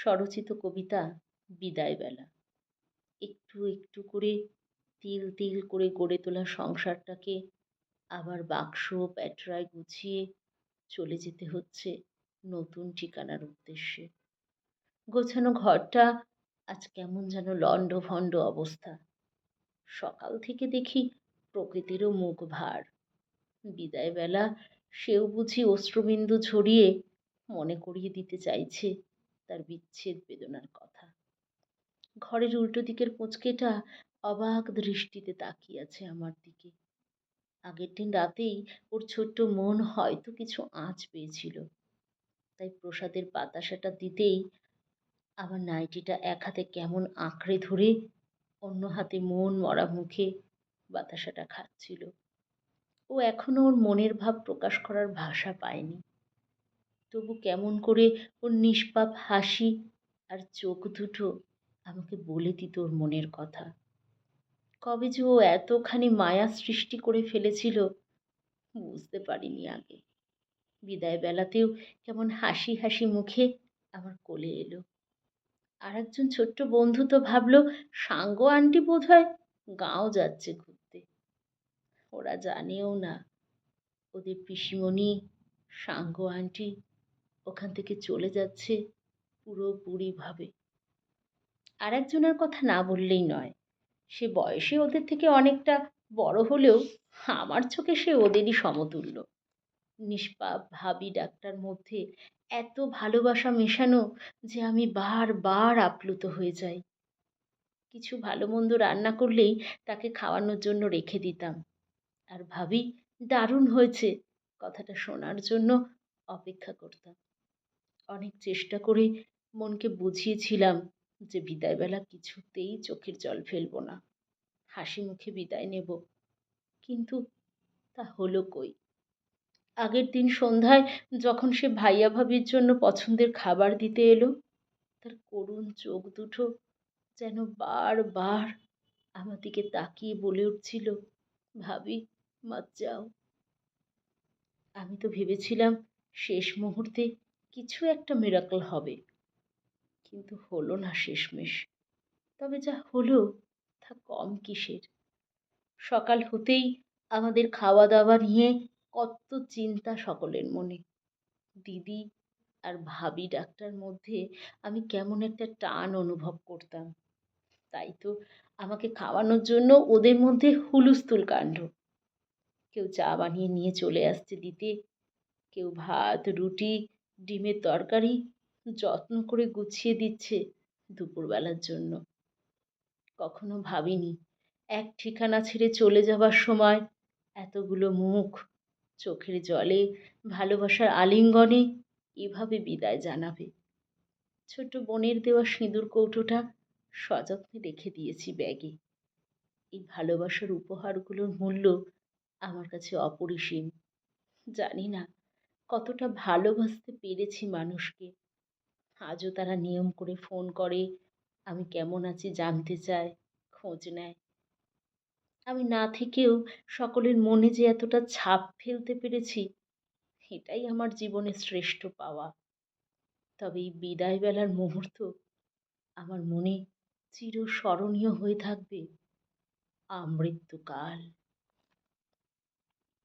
স্বরচিত কবিতা বিদায়বেলা। একটু একটু করে তিল তিল করে গড়ে তোলা সংসারটাকে আবার বাক্স প্যাটরায় গুছিয়ে চলে যেতে হচ্ছে নতুন ঠিকানার উদ্দেশ্যে। গোছানো ঘরটা আজ কেমন যেন লণ্ড ভণ্ড অবস্থা। সকাল থেকে দেখি প্রকৃতিরও মুখ ভার। বিদায়বেলা সেও বুঝি অশ্রুবিন্দু ঝরিয়ে মনে করিয়ে দিতে চাইছে। তার বিচ্ছেদ বেদনার কথা। ঘরের উল্টো দিকের পুঁচকেটা অবাক দৃষ্টিতে তাকিয়ে আছে আমার দিকে। আগের দিন রাতেই ওর ছোট্ট মন হয়তো কিছু আঁচ পেয়েছিল। তাই প্রসাদের বাতাসাটা দিতেই আমার নাইটিটা এক হাতে কেমন আঁকড়ে ধরে অন্য হাতে মন মরা মুখে বাতাসাটা খাচ্ছিল। ও এখনও ওর মনের ভাব প্রকাশ করার ভাষা পায়নি। তবু কেমন করে ওর নিষ্পাপ হাসি আর চোখ দুটো আমাকে বলে দিত ওর মনের কথা। কবে যে ও এতখানি মায়া সৃষ্টি করে ফেলেছিল, বুঝতে পারিনি আগে। বিদায় বেলাতেও কেমন হাসি হাসি মুখে আমার কোলে এলো। আর একজন ছোট্ট বন্ধু তো ভাবলো, সাঙ্গ আন্টি বোধ হয় গাঁও যাচ্ছে ঘুরতে। ওরা জানেও না, ওদের পিসিমণি সাঙ্গ আন্টি ওখান থেকে চলে যাচ্ছে পুরোপুরিভাবে। আর একজনের কথা না বললেই নয়। সে বয়সে ওদের থেকে অনেকটা বড় হলেও আমার চোখে সে ওদেরই সমতুল্য। নিষ্পাপ ভাবি ডাক্তার মধ্যে এত ভালোবাসা মেশানো যে আমি বারবার আপ্লুত হয়ে যাই। কিছু ভালো মন্দ রান্না করলেই তাকে খাওয়ানোর জন্য রেখে দিতাম। আর ভাবি দারুণ হয়েছে। কথাটা শোনার জন্য অপেক্ষা করতাম। অনেক চেষ্টা করে মনকে বুঝিয়েছিলাম যে বিদায়বেলা কিছুতেই চোখের জল ফেলব না। হাসি মুখে বিদায় নেব। কিন্তু তা হলো কই? আগের দিন সন্ধ্যায় যখন সে ভাইয়া ভাবির জন্য পছন্দের খাবার দিতে এলো, তার করুণ চোখ দুটো যেন বারবার আমার দিকে তাকিয়ে বলে উঠছিল, ভাবি মাত যাও আমি তো ভেবেছিলাম শেষ মুহূর্তে কিছু একটা মিরাকল হবে। কিন্তু হলো না শেষমেশ। তবে যা হলো তা কম কিসের? সকাল হতেই আমাদের খাওয়া দাওয়া নিয়ে কত চিন্তা সকলের মনে। দিদি আর ভাবি ডাক্তার মধ্যে আমি কেমন একটা টান অনুভব করতাম। তাই তো আমাকে খাওয়ানোর জন্য ওদের মধ্যে হুলুস্থুল কাণ্ড। কেউ চা বানিয়ে নিয়ে চলে আসছে দিতে, কেউ ভাত, রুটি ডিমের তরকারি যত্ন করে গুছিয়ে দিচ্ছে দুপুরবেলার জন্য। কখনো ভাবিনি এক ঠিকানা ছেড়ে চলে যাবার সময় এতগুলো মুখ চোখের জলে ভালোবাসার আলিঙ্গনে এভাবে বিদায় জানাবে। ছোট বোনের দেওয়া সিঁদুর কৌটোটা সযত্নে রেখে দিয়েছি ব্যাগে। এই ভালোবাসার উপহারগুলোর মূল্য আমার কাছে অপরিসীম। জানি না কতটা ভালোবাসতে পেরেছি মানুষকে। আজও তারা নিয়ম করে ফোন করে, আমি কেমন আছি জানতে চায়, খোঁজ নেয়। আমি না থেকেও সকলের মনে যে এতটা ছাপ ফেলতে পেরেছি, এটাই আমার জীবনের শ্রেষ্ঠ পাওয়া। তবে এই বিদায়বেলার মুহূর্ত আমার মনে চিরস্মরণীয় হয়ে থাকবে। আমৃত্যুকাল।